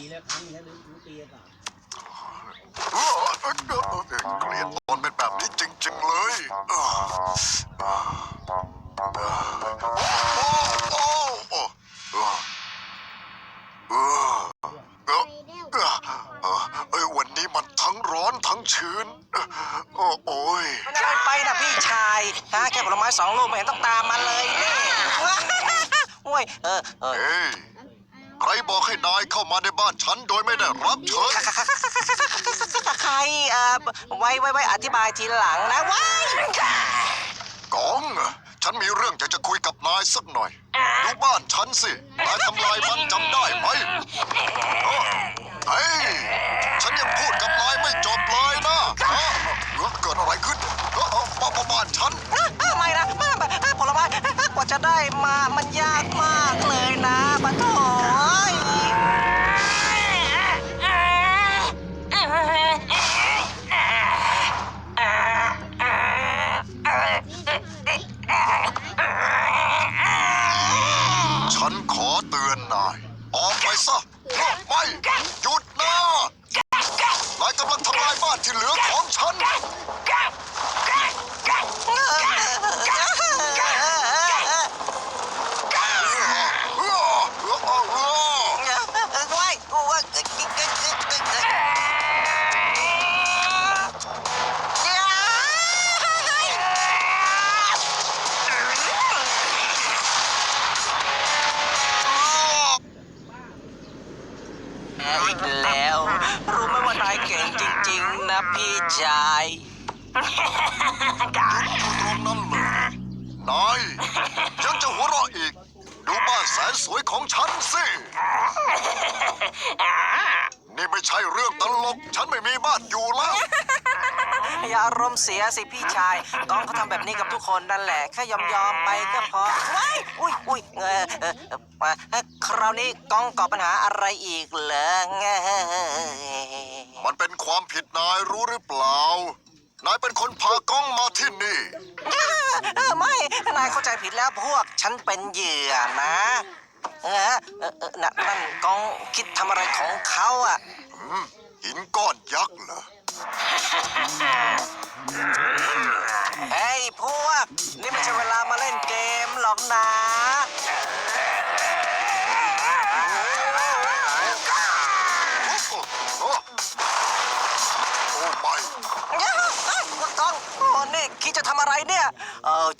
ปีล้วครั้งนี้ลืมทุกปีเปล่าเออเออเออเออเกลียดตอนเป็นแบบนี้จริงๆเลยออเออเออโอ้โอ้โอ้เออเออเอเออเออเอยวันนี้มันทั้งร้อนทั้งชื้นออโอ้โอ้ยมันอะไรไปนะพี่ชายฮะแค่ผลไม้สองลูกไม่เห็นต้องตามมาเลยโอ้ยเออเออ ใครบอกให้นายเข้ามาในบ้านฉันโดยไม่ได้รับเชิญ ใครเออไว้ไว้ไว้อธิบายทีหลังนะว้ายกองฉันมีเรื่องอยากจะคุยกับนายสักหน่อย ดูบ้านฉันสิ นายทำลายมันจำได้ไหมเออเฮ้ย ฉันยังพูดกับนายไม่จบเลยนะฮะเออเกิดอะไรขึ้นเออเออบ้านบ้านฉันไม่นะผลไม้กว่าจะได้มามันยาก ริงๆนะพี่ชายกันตรงนั้นเลยนายยังจะหัวเราะอีก ดูบ้านแสนสวยของฉันสิ นี่ไม่ใช่เรื่องตลก ฉันไม่มีบ้านอยู่แล้ว อย่าอารมณ์เสียสิพี่ชายกองเขาทำแบบนี้กับทุกคนนั่นแหละแค่ยอมยอมๆไปก็พอว้ายอุ้ยอุ้ยเออเออเออมาคราวนี้กองก่อปัญหาอะไรอีกเหรอเงยมันเป็นความผิดนายรู้หรือเปล่า นายเป็นคนพากล้องมาที่นี่ เออไม่นายเข้าใจผิดแล้วพวกฉันเป็นเหยื่อนะเออเออเออนั่นนั่นกองคิดทำอะไรของเขาอะอืมหินก้อนยักษ์เหรอ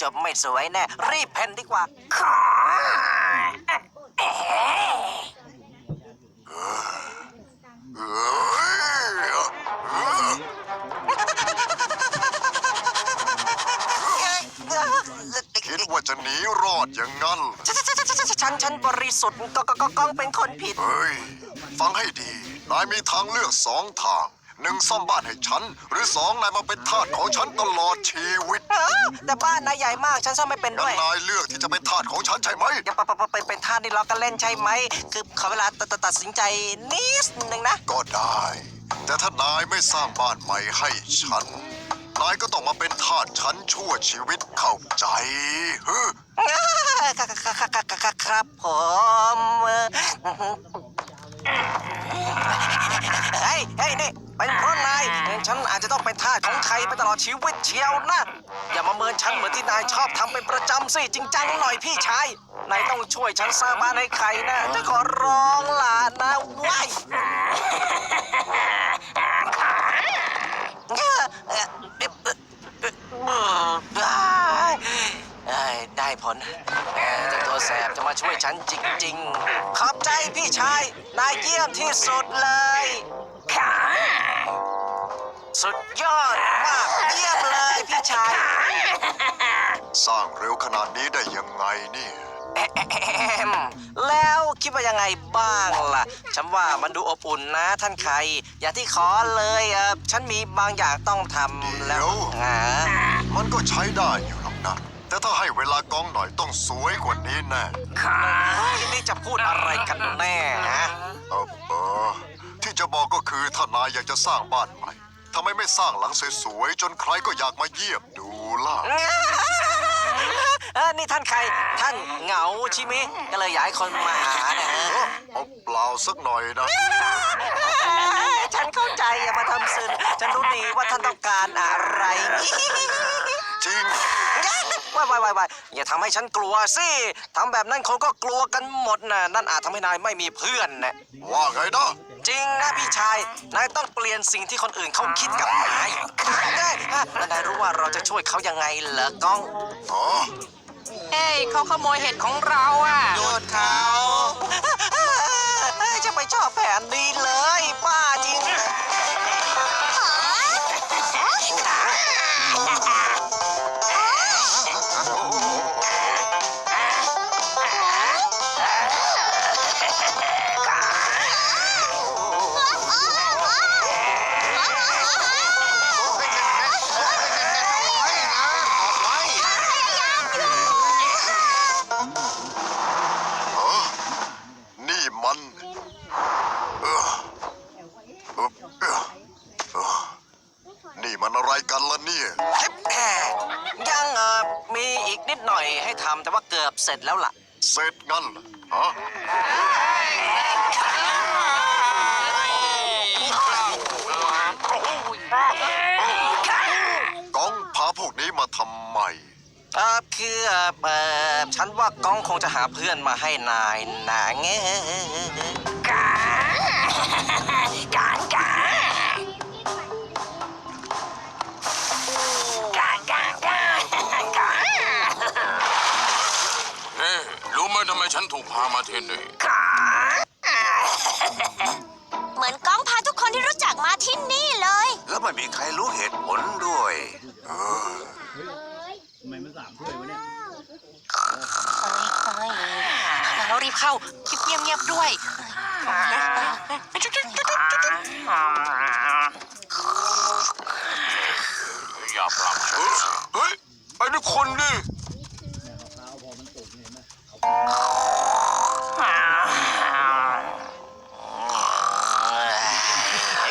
จะไม่สวยแน่ รีบเพ่นดีกว่าเอ้ยเอ้ยคิดว่าจะหนีรอดอย่างนั้น ฉัน ฉันบริสุทธิ์ก็ก็ก็กองเป็นคนผิด เฮ้ย ฟังให้ดี นายมีทางเลือกสองทาง หนึ่งซ่อมบ้านให้ฉัน หรือสองนายมาเป็นทาสของฉันตลอดชีวิตเออแต่บ้านนายใหญ่มากฉันซ่อมไม่เป็นงั้ด้นวยนายเลือกที่จะเป็นทาสของฉันใช่ไหม อย่าไปไปไปเป็นท่านี่เรากันเล่นใช่ไหม คือขอเวลาตัดตัดตัดสินใจนิดหนึ่งนะ ก็ได้ แต่ถ้านายไม่สร้างบ้านใหม่ให้ฉัน นายก็ต้องมาเป็นทาสฉันชั่วชีวิตเข้าใจฮึครับครับครับครับครับครับผม เฮ้ยเฮ้ยนี่เป็นเพราะนายฉันอาจจะต้องเป็นทาสของใครไปตลอดชีวิตเชียวนะ อย่ามาเมินฉันเหมือนที่นายชอบทำเป็นประจำสิจริงจังหน่อยพี่ชาย นายต้องช่วยฉันสร้างบ้านให้ใครนะจะขอร้องล่ะนะว้ายได้ได้ผลเออแต่ตัว แสบจะมาช่วยฉันจริง ๆ ขอบใจพี่ชาย นายเยี่ยมที่สุดเลยค่ะสุดยอดมากเยี่ยมเลยพี่ชาย สร้างเร็วขนาดนี้ได้ยังไงเนี่ยแอะแอะแอะแอมแล้วคิดว่ายังไงบ้างล่ะ ฉันว่ามันดูอบอุ่นนะท่านใคร อย่างที่ขอเลยเออฉันมีบางอย่างต้องทำแล้เดี๋ยววฮะมันก็ใช้ได้อยู่หรอกนะ แต่ถ้าให้เวลากองหน่อยต้องสวยกว่านี้แน่เฮ้ยนี่จะพูดอะไรกันแน่ฮะเออเออที่จะบอกก็คือถ้านายอยากจะสร้างบ้านใหม่ทำไมไม่สร้างหลังสวยๆจนใครก็อยากมาเยี่ยมดูล่ะเออนี่ท่านใคร ท่านเหงาใช่ไหมก็เลยอยากให้คนมาหานะฮะเอาเปล่าสักหน่อยนะ ฉันเข้าใจอย่ามาทำซึนฉันรู้ดีว่าท่านต้องการอะไร จริงว้ายว้ายว้ายว้ายอย่าทำให้ฉันกลัวสิทำแบบนั้นคนก็กลัวกันหมดนะนั่นอาจทำให้นายไม่มีเพื่อนนะว่าไงนะจริงนะพี่ชาย นายต้องเปลี่ยนสิ่งที่คนอื่นเขาคิดกับนายได้ฮะแล้วนายรู้ว่าเราจะช่วยเขายังไงเหรอก้อง อ๋อเอ้ยเขาขโมยเห็ดของเราอะ หยุดเขา จะไปชอบแผนนี้เลยป้ มันอะไรกันล่ะเนี่ย แหมยังเออมีอีกนิดหน่อยให้ทำแต่ว่าเกือบเสร็จแล้วล่ะ เสร็จงั้นเหรอฮะก้องพาพวกนี้มาทำไม เออคือเออเออฉันว่าก้องคงจะหาเพื่อนมาให้นายนะเงี้ย ที่นี่ เหมือนก้องพาทุกคนที่รู้จักมาที่นี่เลย แล้วไม่มีใครรู้เหตุผลด้วยทำไมมันสามถ้วยวะเนี่ยเรารีบเข้าคิดเงียบๆด้วยอย่าปรับเฮ้ยเฮ้ยไปทุกคนดิ ข้าวพอมันตุ่มเห็นไหม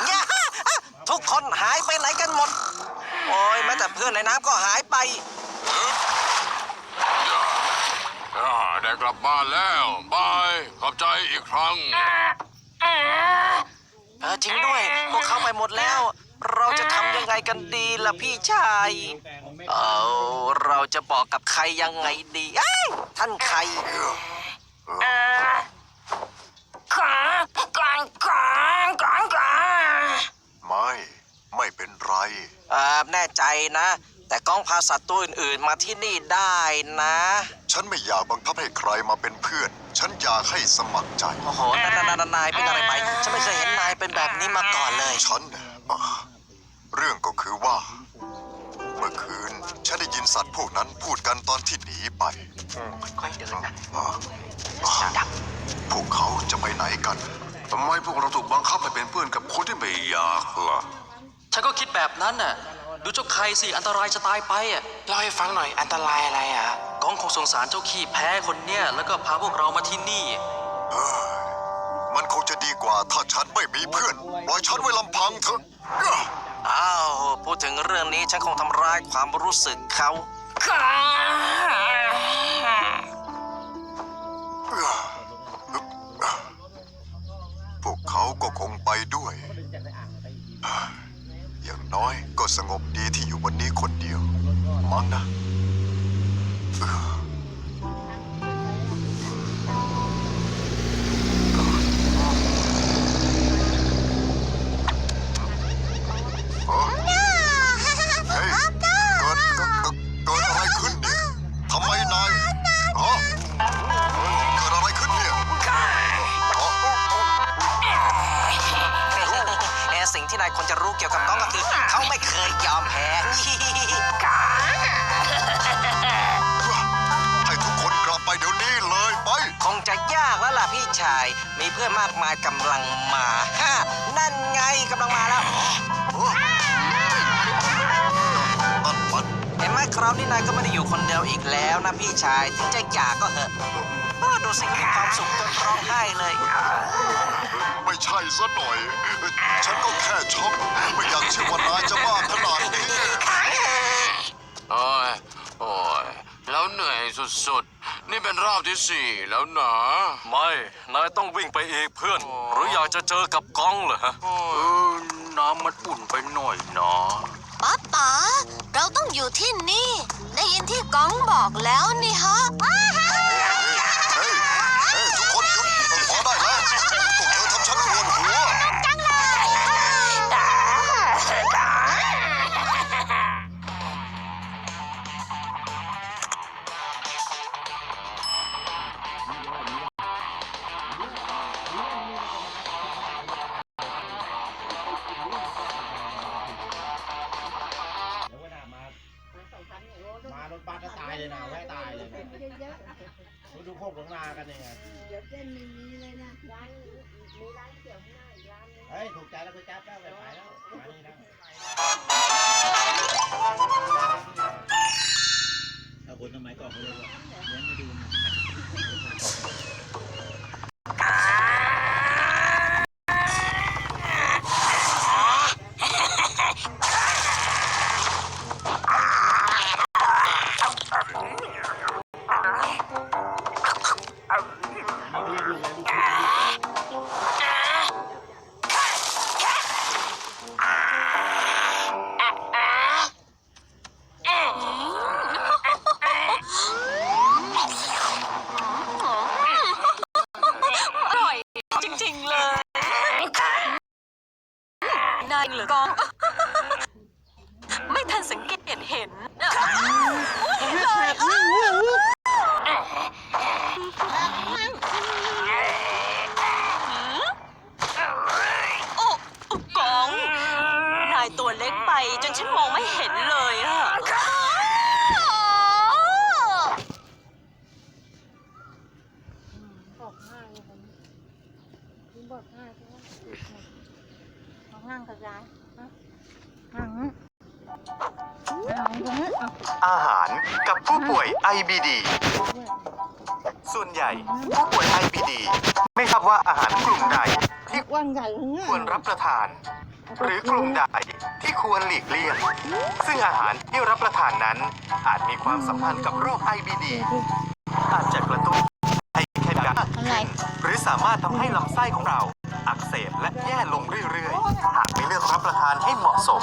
เงี้ยทุกคนหาย ไปไหนกันหมด โอ้ยแม้แต่เพื่อนในน้ำก็หายไป อ่าได้กลับบ้านแล้วบาย ขอบใจอีกครั้ง เออจริงด้วย พวกเขาไปหมดแล้ว เราจะทำยังไงกันดีล่ะพี่ชาย เอาเราจะบอกกับใครยังไงดีเอ้ยท่านใครไม่ ไม่ เป็นไรเออแน่ใจนะ แต่กองพาสัตว์ตัวอื่นๆมาที่นี่ได้นะ ฉันไม่อยากบังคับให้ใครมาเป็นเพื่อน ฉันอยากให้สมัครใจ โอ้โหนานานานายเป็นอะไรไป ฉันไม่เคยเห็นนายเป็นแบบนี้มาก่อนเลย ฉันน่ะอ่าเรื่องก็คือว่า เมื่อคืน ฉันได้ยินสัตว์พวกนั้นพูดกันตอนที่หนีไปค่อยเดินนะอ่าอ่าพวกเขาจะไปไหนกัน ทำไมพวกเราถูกบังคับให้เป็นเพื่อนกับคนที่ไม่อยากล่ะ ฉันก็คิดแบบนั้นน่ะ ดูเจ้าใครสิ อันตรายจะตายไปอะเล่าให้ฟังหน่อยอันตรายอะไรอะก้องคงสงสารเจ้าขี้แพ้คนเนี้ยแล้วก็พาพวกเรามาที่นี่ เอ้ยมันคงจะดีกว่าถ้าฉันไม่มีเพื่อนปล่อยฉันไว้ลำพังเถอะอะอ้าว พูดถึงเรื่องนี้ฉันคงทำร้ายความรู้สึกเขาอะอะพวกเขาก็คงไปด้วยอะอย่าง น้อยก็สงบดีที่อยู่บนนี้คนเดียว มั้งนะเอออ๋อเฮ้ยเกิดเกิดเกิดเกิดอะไรขึ้นเนี่ยทำไมนายฮะเกิดอะไรขึ้นเนี่ยอ๋อเอ่อสิ่งที่นายควรจะรู้เกี่ยวกับก้องก็คือ เขาไม่เคยยอมแพ้ให้ทุกคนกลับไปเดี๋ยวนี้เลยไป คงจะยากแล้วล่ะพี่ชาย มีเพื่อนมากมายกำลังมาฮะนั่นไงกำลังมาแล้วนั่นมันเห็นไหมคราวนี้นายก็ไม่ได้อยู่คนเดียวอีกแล้วนะพี่ชายถึงจะอยากก็เหอะโอ้ดูสิมีความสุขจนร้องไห้เลย ไม่ใช่ซะหน่อย ฉันก็แค่ช็อกไม่อยากเชื่อว่านายจะบ้าขนาดนี้ โอ้ย โอ้ย แล้วเหนื่อยสุดๆ นี่เป็นรอบที่สี่แล้วนะไม่ นายต้องวิ่งไปเองเพื่อน หรืออยากจะเจอกับกองเหรอฮะโอ้เอยอน้ำมันอุ่นไปหน่อยนะป๊าป๋าเราต้องอยู่ที่นี่ ได้ยินที่ก้องบอกแล้วนี่ฮะ ตัวเล็กไปจนฉันมองไม่เห็นเลยอะบอกง่ายเลยผมผมบอกง่ายเพราะว่าเอาห้างกับยายฮะห้างห้างตรงนี้เอาอาหารกับผู้ป่วย IBD ด้วยส่วนใหญ่ ผู้ป่วย IBD ไม่ทราบว่าอาหารกลุ่มใดที่ว่างใหญ่เลยเนี่ยควรรับประทาน หรือกลุ่มใดที่ควรหลีกเลี่ยง ซึ่งอาหารที่รับประทานนั้น อาจมีความสัมพันธ์กับโรค IBD อาจจะกระตุ้นให้แคลมารหรือสามารถทำให้ลำไส้ของเรา อักเสบและแย่ลงเรื่อยๆ หากไม่เลือกรับประทานให้เหมาะสม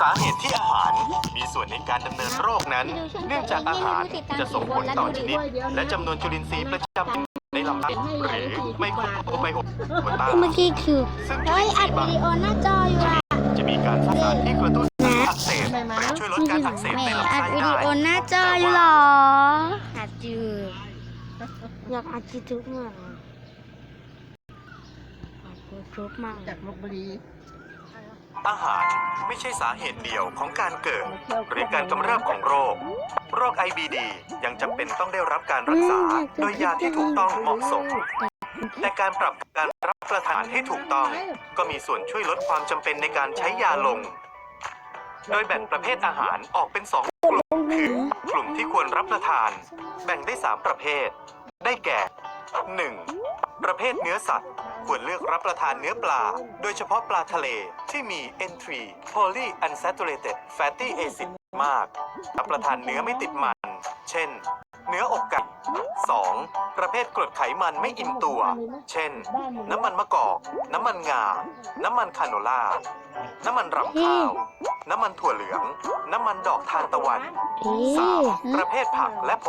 สาเหตุที่อาหารมีส่วนในการดำเนินโรคนั้น เนื่องจากอาหารจะส่งผลต่อชนิด และจำนวนจุลินทรีย์ประจำ ในลำไส้หรือไมโครไบโอตาเมื่อกี้คือซึ่งเฮ้ยอัดวิดีโอหน้าจออยู่อะจะมีการสร้างสารที่กระตุ้นอักเสบหรือช่วยลดการอักเสบแหมในลำอัไส้ดวิได้ดีโอหน้าจออยู่เหรออัดอยู่อยากอัดยูทูบมากอะอัดยูทูบมากจากลบบุรี อาหารไม่ใช่สาเหตุเดียวของการเกิด หรือการกำเริบของโรค โรค IBD ยังจำเป็นต้องได้รับการรักษาโดยยาที่ถูกต้องเหมาะสม แต่การปรับการรับประทานให้ถูกต้อง ก็มีส่วนช่วยลดความจำเป็นในการใช้ยาลง โดยแบ่งประเภทอาหารออกเป็นสองกลุ่มคือกลุ่มที่ควรรับประทาน แบ่งได้สามประเภท ได้แก่ 1. ประเภทเนื้อสัตว์ ควรเลือกรับประทานเนื้อปลา โดยเฉพาะปลาทะเลที่มี N3 polyunsaturated fatty acid มากรับประทานเนื้อไม่ติดมัน เช่น เนื้ออกไก่ 2. ประเภทกรดไขมันไม่อิ่มตัว เช่น น้ำมันมะกอก น้ำมันงา น้ำมันคาโนล่า น้ำมันรำข้าว น้ำมันถั่วเหลือง น้ำมันดอกทานตะวันเอ๊ะ 3. ประเภทผักและผล